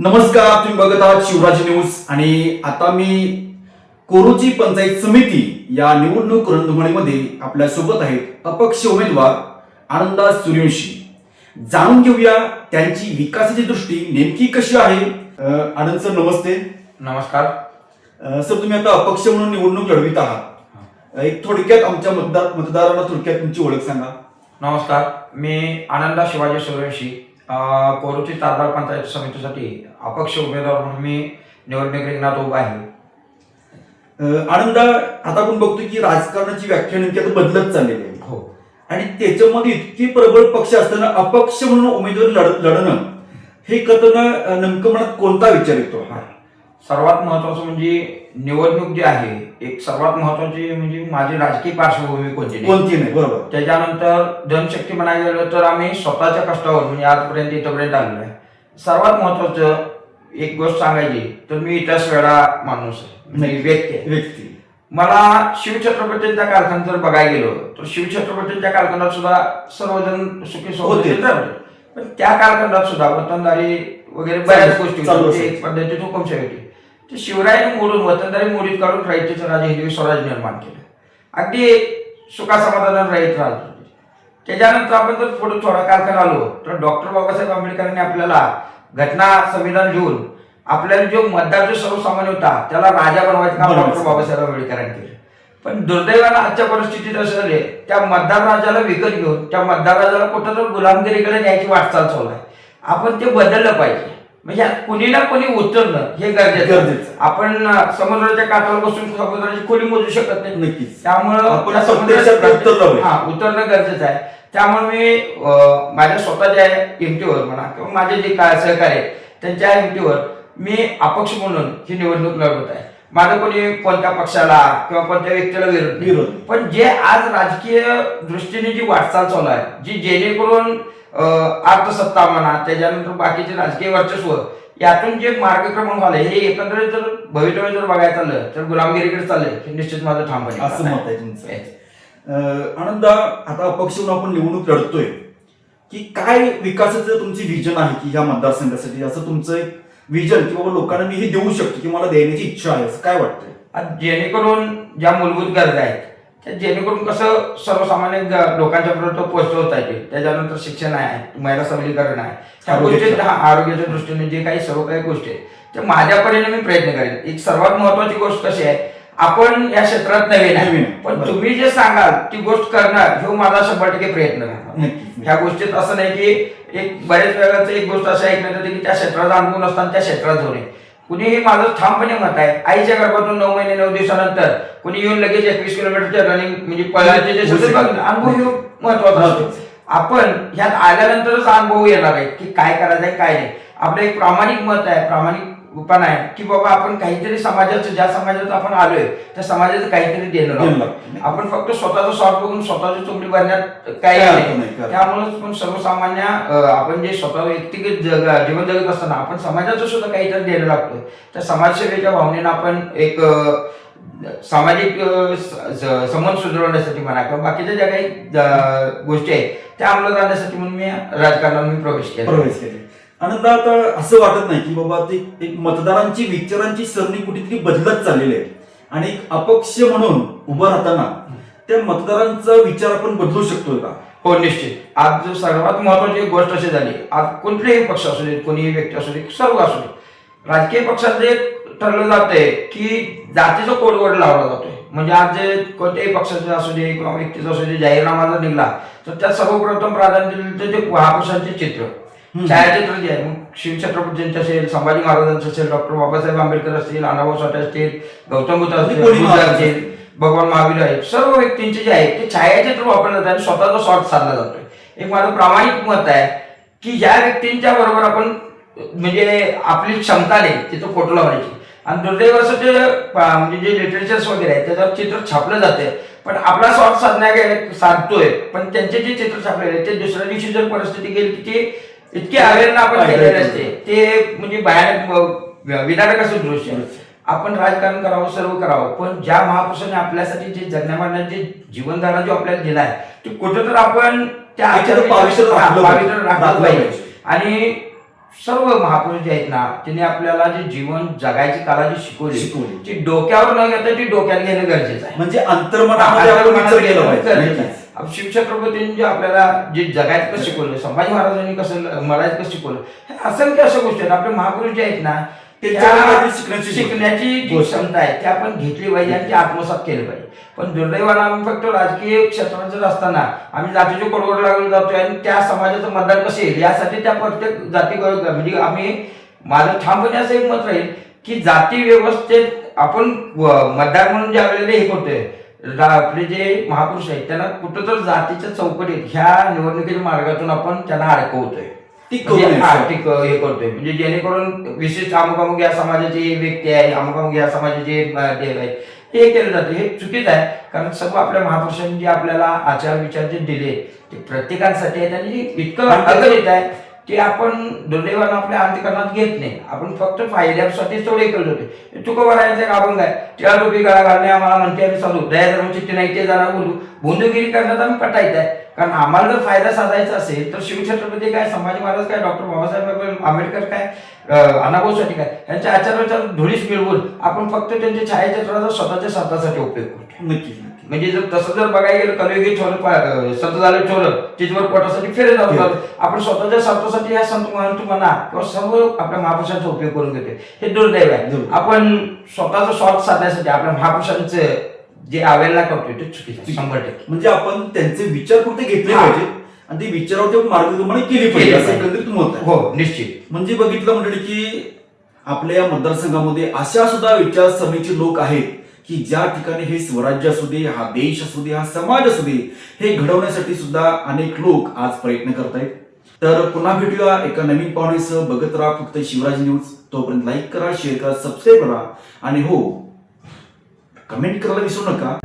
नमस्कार तुम्ही बघत आहात शिवराज न्यूज. आणि आता मी कोरोची पंचायत समिती या निवडणूक रणधुमाळीमध्ये आपल्यासोबत आहेत अपक्ष उमेदवार आनंदा सूर्यवंशी. जाणून घेऊया त्यांची विकासाची दृष्टी नेमकी कशी आहे. आनंद सर नमस्ते. नमस्कार. सर तुम्ही आता अपक्ष म्हणून निवडणूक लढवित आहात. एक थोडक्यात आमच्या मतदार मतदारांना थोडक्यात तुमची ओळख सांगा. नमस्कार. मी आनंदा शिवाजी सूर्यवंशी. कोरोची तारदार पंचायत समितीसाठी अपक्ष उमेदवार म्हणून मी निवडणूक रिंगणात उभा आहे. आनंदा आता आपण बघतो की राजकारणाची व्याख्या नेमकी आता बदलत चाललेली आहे. हो. आणि त्याच्यामध्ये इतकी प्रबळ पक्ष असताना अपक्ष म्हणून उमेदवार लढ लढणं हे अं, नेमकं मनात कोणता विचार येतो? हा. सर्वात महत्वाचं म्हणजे निवडणूक जी आहे एक सर्वात महत्वाची म्हणजे माझी राजकीय पार्श्वभूमी कोणती नाही. कोणती नाही बरोबर. त्याच्यानंतर जनशक्ती म्हणायला गेलं तर आम्ही स्वतःच्या कष्टावर म्हणजे आजपर्यंत इथपर्यंत आलेलो आहे. सर्वात महत्वाचं एक गोष्ट सांगायची तर मी इतिहास वेळा माणूस आहे. म्हणजे व्यक्ती आहे. व्यक्ती. मला शिवछत्रपतींच्या कालखंड जर बघायला गेलो तर शिवछत्रपतींच्या कालखंडात सुद्धा सर्वजण सुखी होते. सोबत पण त्या कालखंडात सुद्धा वतनदारी वगैरे बऱ्याच गोष्टी चालू होत्या. ते असायचं. एक पद्धतीची हुकुमशाही होती ते शिवरायाने मोडून वतनदारी मोडीत काढून रायतेचं राजे हिंदवी स्वराज निर्माण केलं. अगदी सुखासमाधानात राहत राहत होते. त्याच्यानंतर आपण जर पुढे थोडा कालखंड आलो तर डॉक्टर बाबासाहेब आंबेडकरांनी आपल्याला घटना संविधान लिहून आपल्याला जो मतदार जो सर्वसामान्य होता त्याला राजा बनवायचं काम. डॉक्टर बाबासाहेब आंबेडकरांनी केलं. पण दुर्दैवानं आजच्या परिस्थितीत असं झाले त्या मतदार राजाला विकत घेऊन त्या मतदार राजाला कुठं तर गुलामगिरीकडे न्यायची वाटचाल चालू आहे. आपण ते बदललं पाहिजे. म्हणजे कुणी ना कोणी उतरणं हे गरजेचं. आपण समुद्राच्या काठावर बसून समुद्राची खोली मोजू शकत नाही. नक्कीच. त्यामुळं आपण त्या प्रत्यक्षात समुद्राच्या- उतरलं पाहिजे. हा उतरणं गरजेचं आहे. त्यामुळे मी अं, माझ्या स्वतःच्या एमटीवर म्हणा किंवा माझे जे काय सहकार्य आहेत, त्यांच्या एमटीवर मी अपक्ष म्हणून ही निवडणूक लढवत आहे. माझं कोणी कोणत्या पक्षाला किंवा कोणत्या व्यक्तीला विरोध. विरोध. पण जे आज राजकीय दृष्टीने जी वाटचाल चालू आहे जी जेणेकरून अर्थसत्ता म्हणा त्याच्यानंतर बाकीचे राजकीय वर्चस्व यातून जे मार्गक्रमण झालंय हे एकंदरीत जर भवितव्य जर बघायला चाललं तर गुलामगिरीकडे चाललंय हे निश्चित माझं ठामपणे असं मत आहे तुमचं. आनंदा आता अपक्ष म्हणून आपण निवडणूक लढतोय. की काय विकासाचं तुमची विजन आहे की ह्या मतदारसंघासाठी? असं तुमचं एक विजन की बाबा लोकांना मी हे देऊ शकतो की मला देण्याची इच्छा आहे असं काय वाटतंय? जेणेकरून ज्या मूलभूत गरजा आहेत त्या जेणेकरून कसं सर्वसामान्य लोकांच्या पर्यंत पोहोचवता येतील त्याच्यानंतर शिक्षण आहे महिला सबलीकरण आहे. त्या. गोष्टी आरोग्याच्या दृष्टीने जे काही सर्व काही गोष्टी आहेत त्या माझ्या परीने मी प्रयत्न करेन. एक सर्वात महत्वाची गोष्ट कशी आहे आपण या क्षेत्रात नवीन नवीन. आहे आहे. पण बरोबर. तुम्ही जे सांगाल ती गोष्ट करणार हे माझा शंभर टक्के प्रयत्न ह्या गोष्टीत असं नाही की एक बऱ्याच वेळाचं एक गोष्ट असं ऐकण्यात येते की त्या क्षेत्राचा अनुभव नसताना त्या क्षेत्रात नये. कुणीही माझं ठामपणे मत आहे आईच्या गर्भातून नऊ महिने नऊ दिवसानंतर कुणी येऊन लगेच एकवीस किलोमीटरच्या रनिंग म्हणजे पळायचे जे बघ- अनुभव हे महत्त्वाचा असतो. आपण ह्यात आल्यानंतरच अनुभव येणार आहे की काय करायचं आहे काय नाही. आपलं एक प्रामाणिक मत आहे प्रामाणिक पण आहे की बाबा आपण काहीतरी समाजाचं ज्या समाजात आपण आलोय त्या समाजाचं काहीतरी देणं. आपण फक्त स्वतःचा स्वार्थ बघून स्वतःची चोपडी भरण्यात काही नाही. त्यामुळेच पण सर्वसामान्य आपण जे स्वतः व्यक्तिगत जग जीवन जगत असताना आपण समाजाचं सुद्धा काहीतरी देणं लागतोय त्या समाजसेवेच्या भावनेनं आपण एक सामाजिक संबंध सुधारवण्यासाठी म्हणा किंवा बाकीच्या ज्या काही गोष्टी आहेत त्या अंमलात आणण्यासाठी म्हणून मी राजकारणात मी प्रवेश केला प्रवेश केले आनंदा आता असं वाटत नाही की बाबा ते एक मतदारांची विचारांची सरणी कुठेतरी बदलत चाललेली आहे. आणि एक अपक्ष म्हणून उभं राहताना त्या मतदारांचा विचार आपण बदलू शकतो का? हो निश्चित. आज सर्वात महत्वाची एक गोष्ट अशी झाली आज कोणतेही पक्ष असू दे कोणीही व्यक्ती असू दे सर्व असू दे राजकीय पक्षात जे ठरलं जातंय की जातीचा कोडवड लावला जातोय. म्हणजे आज जे कोणत्याही पक्षाचे असू दे किंवा व्यक्तीचा असू दे जाहीरनामा जर निघला तर त्यात सर्वप्रथम प्राधान्य दिले ते- ते महापुरुषांचे चित्र. छायाचित्र जे आहे मग शिवछत्रपतींचे असेल संभाजी महाराजांचं असेल डॉक्टर बाबासाहेब आंबेडकर असतील अण्णाभाऊ साठे असतील गौतम बुद्ध असतील भगवान महावीर आहेत सर्व व्यक्तींचे जे आहेत ते छायाचित्र वापरलं जातं आणि स्वतःचा स्वार्थ साधला जातोय. एक माझं प्रामाणिक मत आहे की ज्या व्यक्तींच्या बरोबर आपण म्हणजे आपली क्षमता नाही तिथं फोटो लावण्याची आणि दुर्दैव असं ते पा- म्हणजे जे लिटरेचर्स वगैरे आहेत त्याच्यावर चित्र छापलं जाते पण आपला स्वार्थ साधण्या साधतोय पण त्यांचे जे चित्र छापलेले ते दुसऱ्या दिवशी जर परिस्थिती गेली की ते इतके अवेअरना आपण केलेले असते. ते म्हणजे अं, विधानक असं दृश्य. आपण राजकारण करावं सर्व करावं पण ज्या महापुरुषांनी आपल्यासाठी जे जगण्यामान्यात जे जीवनधारा जो आपल्याला दिला आहे ते कुठं तर आपण त्या पावित्र्य राखलं पाहिजे. आणि सर्व महापुरुष जे आहेत ना त्यांनी आपल्याला जे जीवन जगायची कला जी शिकवली शिकवली. ती डोक्यावर न घेता ती डोक्यात घेणं गरजेचं आहे. म्हणजे अंतर्मनामध्ये आपण विचार केला पाहिजे. जे आपल्याला जे जगात कसं शिकवलं संभाजी महाराजांनी कसं मराठीत कसं शिकवलं हे असंख्य अशा गोष्टी आहेत. आपले महापुरुष जे आहेत ना त्या शिकण्याची शिकण्याची जी. क्षमता आहे ती आपण घेतली पाहिजे आणि ती आत्मसात केली पाहिजे. पण दुर्दैवानं आम्ही फक्त राजकीय क्षेत्रात जर असताना आम्ही जातीच्या कोडवर लागून जातोय आणि त्या समाजाचं मतदान कसं येईल यासाठी त्या प्रत्येक जाती म्हणजे आम्ही माझं ठामपणे असं एक मत राहील की जाती व्यवस्थेत आपण मतदार म्हणून ज्या वेळेला हे करतोय रा- आपले जे महापुरुष आहेत त्यांना कुठं तर जातीच्या चौकटीत ह्या निवडणुकीच्या मार्गातून आपण त्यांना अडकवतोय. ती करू म्हणजे. हा, ती करतोय. म्हणजे जेणेकरून विशिष्ट अमुक अमुक या समाजाची व्यक्ती आहे अमुक अमुक या समाजाचे देव आहेत हे केलं जातं. हे चुकीचं आहे कारण सर्व आपल्या महापुरुषांनी जे आपल्याला आचार विचार जे दिले ते प्रत्येकासाठी आहेत आणि इतकं आहे ते आपण दुर्दैवानं आपल्या अंत्यकरणात घेत नाही. आपण फक्त फायद्यासाठी थोडे करत होते. तुकोबारायांचा का अभंग आहे. त्या रुपी गळा घालणे आम्हाला म्हणते आम्ही चालू. दया धर्म नाही. ते जाणार बोलू. भोंदगिरी करण्यात आम्ही पटायचं आहे. कारण आम्हाला जर फायदा साधायचा असेल तर शिवछत्रपती काय संभाजी महाराज काय डॉक्टर बाबासाहेब आंबेडकर काय अं, अण्णाभाऊ साठे काय यांच्या आचार्याच्या धुळीस मिळवून आपण फक्त त्यांच्या छायाचित्राचा स्वतःच्या स्वार्थासाठी उपयोग करतो. नक्कीच. म्हणजे जर तसं जर बघायला गेलं कलियुगी ठेवलं संत झालं ठेवलं तिथवर पोटासाठी फिरत हो. जातो आपण स्वतःच्या स्वार्थासाठी ह्या संत महंत म्हणा किंवा सर्व आपल्या महापुरुषांचा उपयोग करून घेतो हे दुर्दैव आहे. आपण स्वतःचा स्वार्थ साधण्यासाठी आपल्या महापुरुषांचं जे अवेलना करतोय ते चुकीचं. शंभर टक्के. म्हणजे आपण त्यांचे विचार कुठे घेतले. पाहिजे? आणि ते विचारावर ते मार्गक्रमण केली पाहिजे असं. एकंदरीत मत आहे हो निश्चित. म्हणजे बघितलं मंडळी की आपल्या या मतदारसंघामध्ये अशा सुद्धा विचारसरणीचे लोक आहेत की ज्या ठिकाणी हे स्वराज्य असू दे हा देश असू दे हा समाज असू दे हे घडवण्यासाठी सुद्धा अनेक लोक आज प्रयत्न करत आहेत तर पुन्हा भेटूया एका नवीन पाहुणेसह. बघत राहा फक्त शिवराज न्यूज. तोपर्यंत लाईक करा शेअर करा सबस्क्राईब करा. आणि हो कमेंट करायला विसरू नका.